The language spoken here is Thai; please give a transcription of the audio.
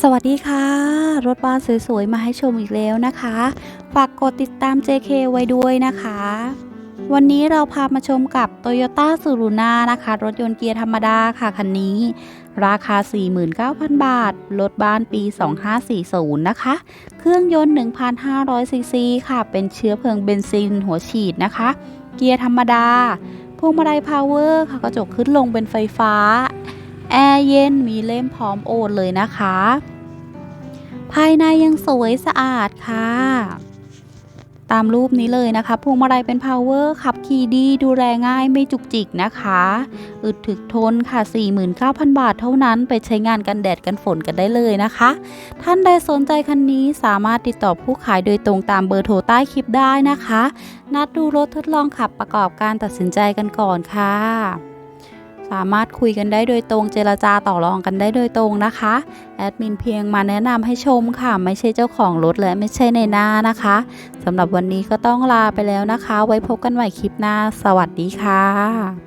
สวัสดีค่ะ รถบ้านสวยๆ มาให้ชมอีกแล้วนะคะ ฝากกดติดตาม JK ไว้ด้วยนะคะ วันนี้เราพามาชมกับ Toyota s u r u n a นะคะ รถยนต์เกียร์ธรรมดาค่ะคันนี้ ราคา 49,000 บาท รถบ้านปี 2540 นะคะ เครื่องยนต์ 1,500 ซีซีค่ะ เป็นเชื้อเพลิงเบนซินหัวฉีดนะคะ เกียร์ธรรมดา พวงมาลัยพาวเวอร์ค่ะกระจกขึ้นลงเป็นไฟฟ้า แอร์เย็นมีเล่มพร้อมโอนเลยนะคะ ภายในยังสวยสะอาดค่ะ ตามรูปนี้เลยนะคะพวงมาลัยเป็นพาวเวอร์ขับขี่ดีดูแลง่ายไม่จุกจิกนะคะ อึดถึกทนค่ะ 49,000 บาทเท่านั้นไปใช้งานกันแดดกันฝนกันได้เลยนะคะ ท่านใดสนใจคันนี้สามารถติดต่อผู้ขายโดยตรงตามเบอร์โทรใต้คลิปได้นะคะ นัดดูรถทดลองขับประกอบการตัดสินใจกันก่อนค่ะ สามารถคุยกันได้โดยตรงเจรจาต่อรองกันได้โดยตรงนะคะแอดมินเพียงมาแนะนำให้ชมค่ะ ไม่ใช่เจ้าของรถและไม่ใช่ในหน้านะคะสำหรับวันนี้ก็ต้องลาไปแล้วนะคะ ไว้พบกันใหม่คลิปหน้า สวัสดีค่ะ